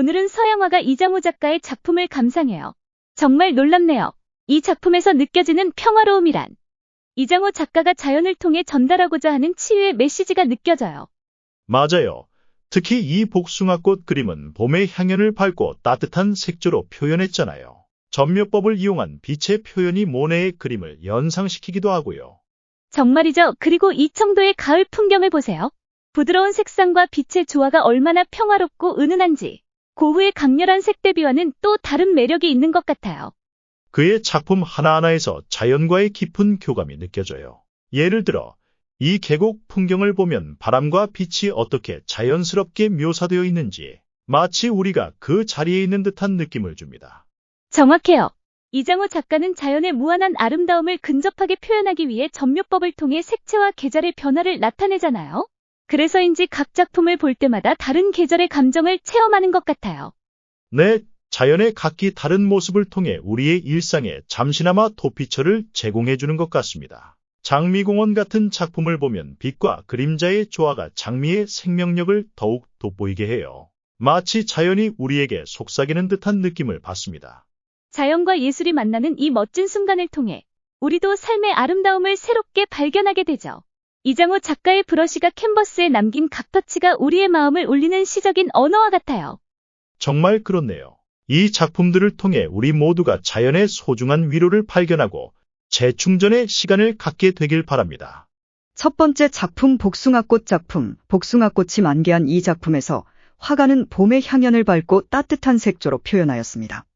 오늘은 서양화가 이장호 작가의 작품을 감상해요. 정말 놀랍네요. 이 작품에서 느껴지는 평화로움이란 이장호 작가가 자연을 통해 전달하고자 하는 치유의 메시지가 느껴져요. 맞아요. 특히 이 복숭아꽃 그림은 봄의 향연을 밟고 따뜻한 색조로 표현했잖아요. 전묘법을 이용한 빛의 표현이 모네의 그림을 연상시키기도 하고요. 정말이죠. 그리고 이 청도의 가을 풍경을 보세요. 부드러운 색상과 빛의 조화가 얼마나 평화롭고 은은한지 고흐의 강렬한 색 대비와는 또 다른 매력이 있는 것 같아요. 그의 작품 하나하나에서 자연과의 깊은 교감이 느껴져요. 예를 들어, 이 계곡 풍경을 보면 바람과 빛이 어떻게 자연스럽게 묘사되어 있는지 마치 우리가 그 자리에 있는 듯한 느낌을 줍니다. 정확해요. 이장호 작가는 자연의 무한한 아름다움을 근접하게 표현하기 위해 전묘법을 통해 색채와 계절의 변화를 나타내잖아요. 그래서인지 각 작품을 볼 때마다 다른 계절의 감정을 체험하는 것 같아요. 네, 자연의 각기 다른 모습을 통해 우리의 일상에 잠시나마 도피처를 제공해 주는 것 같습니다. 장미공원 같은 작품을 보면 빛과 그림자의 조화가 장미의 생명력을 더욱 돋보이게 해요. 마치 자연이 우리에게 속삭이는 듯한 느낌을 받습니다. 자연과 예술이 만나는 이 멋진 순간을 통해 우리도 삶의 아름다움을 새롭게 발견하게 되죠. 이장호 작가의 브러쉬가 캔버스에 남긴 각터치가 우리의 마음을 울리는 시적인 언어와 같아요. 정말 그렇네요. 이 작품들을 통해 우리 모두가 자연의 소중한 위로를 발견하고 재충전의 시간을 갖게 되길 바랍니다. 첫 번째 작품 복숭아꽃 작품, 복숭아꽃이 만개한 이 작품에서 화가는 봄의 향연을 밟고 따뜻한 색조로 표현하였습니다.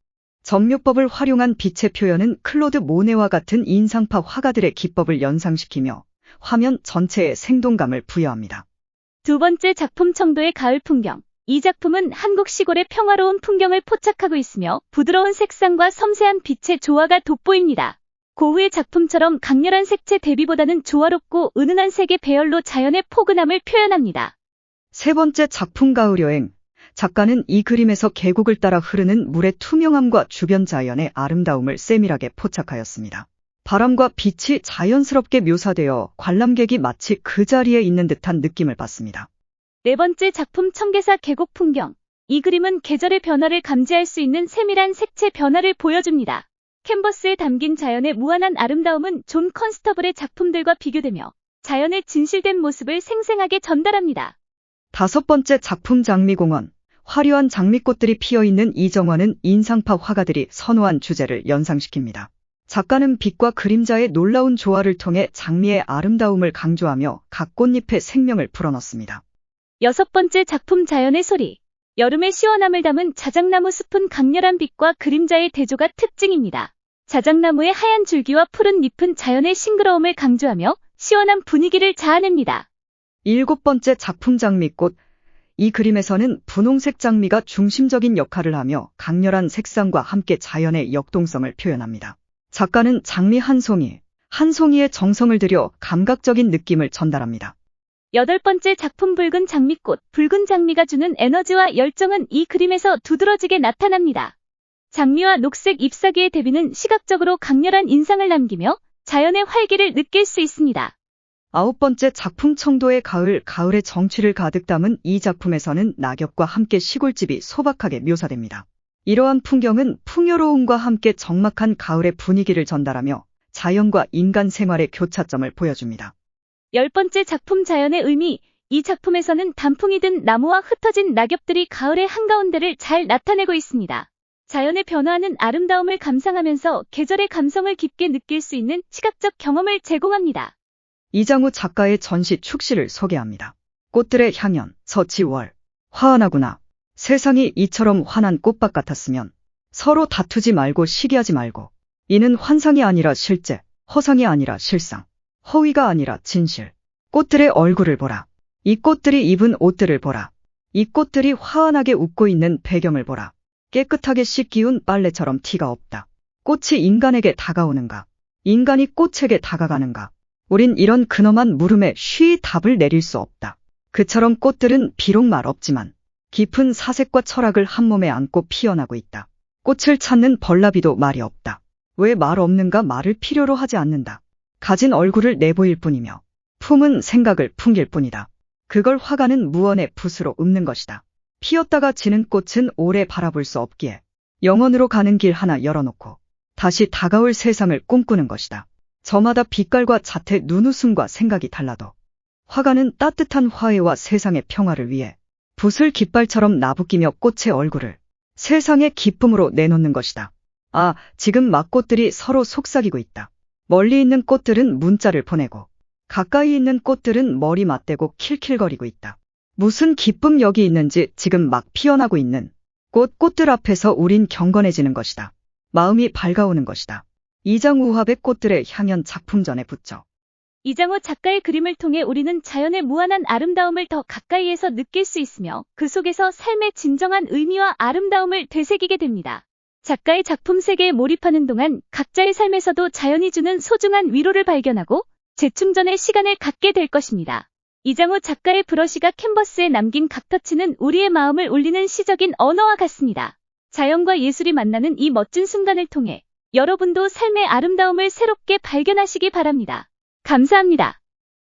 전묘법을 활용한 빛의 표현은 클로드 모네와 같은 인상파 화가들의 기법을 연상시키며 화면 전체에 생동감을 부여합니다. 두 번째 작품 청도의 가을 풍경. 이 작품은 한국 시골의 평화로운 풍경을 포착하고 있으며 부드러운 색상과 섬세한 빛의 조화가 돋보입니다. 고흐의 작품처럼 강렬한 색채 대비보다는 조화롭고 은은한 색의 배열로 자연의 포근함을 표현합니다. 세 번째 작품 가을 여행. 작가는 이 그림에서 계곡을 따라 흐르는 물의 투명함과 주변 자연의 아름다움을 세밀하게 포착하였습니다. 바람과 빛이 자연스럽게 묘사되어 관람객이 마치 그 자리에 있는 듯한 느낌을 받습니다. 네 번째 작품 청계사 계곡 풍경. 이 그림은 계절의 변화를 감지할 수 있는 세밀한 색채 변화를 보여줍니다. 캔버스에 담긴 자연의 무한한 아름다움은 존 컨스터블의 작품들과 비교되며 자연의 진실된 모습을 생생하게 전달합니다. 다섯 번째 작품 장미공원. 화려한 장미꽃들이 피어 있는 이 정원은 인상파 화가들이 선호한 주제를 연상시킵니다. 작가는 빛과 그림자의 놀라운 조화를 통해 장미의 아름다움을 강조하며 각 꽃잎에 생명을 불어넣습니다. 여섯 번째 작품 자연의 소리. 여름의 시원함을 담은 자작나무 숲은 강렬한 빛과 그림자의 대조가 특징입니다. 자작나무의 하얀 줄기와 푸른 잎은 자연의 싱그러움을 강조하며 시원한 분위기를 자아냅니다. 일곱 번째 작품 장미꽃. 이 그림에서는 분홍색 장미가 중심적인 역할을 하며 강렬한 색상과 함께 자연의 역동성을 표현합니다. 작가는 장미 한 송이, 한 송이의 정성을 들여 감각적인 느낌을 전달합니다. 여덟 번째 작품 붉은 장미꽃. 붉은 장미가 주는 에너지와 열정은 이 그림에서 두드러지게 나타납니다. 장미와 녹색 잎사귀의 대비는 시각적으로 강렬한 인상을 남기며 자연의 활기를 느낄 수 있습니다. 아홉 번째 작품 청도의 가을, 가을의 정취를 가득 담은 이 작품에서는 낙엽과 함께 시골집이 소박하게 묘사됩니다. 이러한 풍경은 풍요로움과 함께 적막한 가을의 분위기를 전달하며 자연과 인간 생활의 교차점을 보여줍니다. 열 번째 작품 자연의 의미. 이 작품에서는 단풍이 든 나무와 흩어진 낙엽들이 가을의 한가운데를 잘 나타내고 있습니다. 자연의 변화하는 아름다움을 감상하면서 계절의 감성을 깊게 느낄 수 있는 시각적 경험을 제공합니다. 이장우 작가의 전시 축시를 소개합니다. 꽃들의 향연, 서치월. 화환하구나. 세상이 이처럼 환한 꽃밭 같았으면 서로 다투지 말고 시기하지 말고. 이는 환상이 아니라 실제, 허상이 아니라 실상, 허위가 아니라 진실. 꽃들의 얼굴을 보라. 이 꽃들이 입은 옷들을 보라. 이 꽃들이 화환하게 웃고 있는 배경을 보라. 깨끗하게 씻기운 빨래처럼 티가 없다. 꽃이 인간에게 다가오는가? 인간이 꽃에게 다가가는가? 우린 이런 근엄한 물음에 쉬이 답을 내릴 수 없다. 그처럼 꽃들은 비록 말 없지만 깊은 사색과 철학을 한 몸에 안고 피어나고 있다. 꽃을 찾는 벌나비도 말이 없다. 왜 말 없는가 말을 필요로 하지 않는다. 가진 얼굴을 내보일 뿐이며 품은 생각을 풍길 뿐이다. 그걸 화가는 무언의 붓으로 읊는 것이다. 피었다가 지는 꽃은 오래 바라볼 수 없기에 영원으로 가는 길 하나 열어놓고 다시 다가올 세상을 꿈꾸는 것이다. 저마다 빛깔과 자태, 눈웃음과 생각이 달라도 화가는 따뜻한 화해와 세상의 평화를 위해 붓을 깃발처럼 나부끼며 꽃의 얼굴을 세상의 기쁨으로 내놓는 것이다. 아, 지금 막꽃들이 서로 속삭이고 있다. 멀리 있는 꽃들은 문자를 보내고 가까이 있는 꽃들은 머리 맞대고 킬킬거리고 있다. 무슨 기쁨 여기 있는지 지금 막 피어나고 있는 꽃 꽃들 앞에서 우린 경건해지는 것이다. 마음이 밝아오는 것이다. 이장우합의 꽃들의 향연 작품전에 붙죠. 이장호 작가의 그림을 통해 우리는 자연의 무한한 아름다움을 더 가까이에서 느낄 수 있으며 그 속에서 삶의 진정한 의미와 아름다움을 되새기게 됩니다. 작가의 작품 세계에 몰입하는 동안 각자의 삶에서도 자연이 주는 소중한 위로를 발견하고 재충전의 시간을 갖게 될 것입니다. 이장호 작가의 브러쉬가 캔버스에 남긴 각터치는 우리의 마음을 울리는 시적인 언어와 같습니다. 자연과 예술이 만나는 이 멋진 순간을 통해 여러분도 삶의 아름다움을 새롭게 발견하시기 바랍니다. 감사합니다.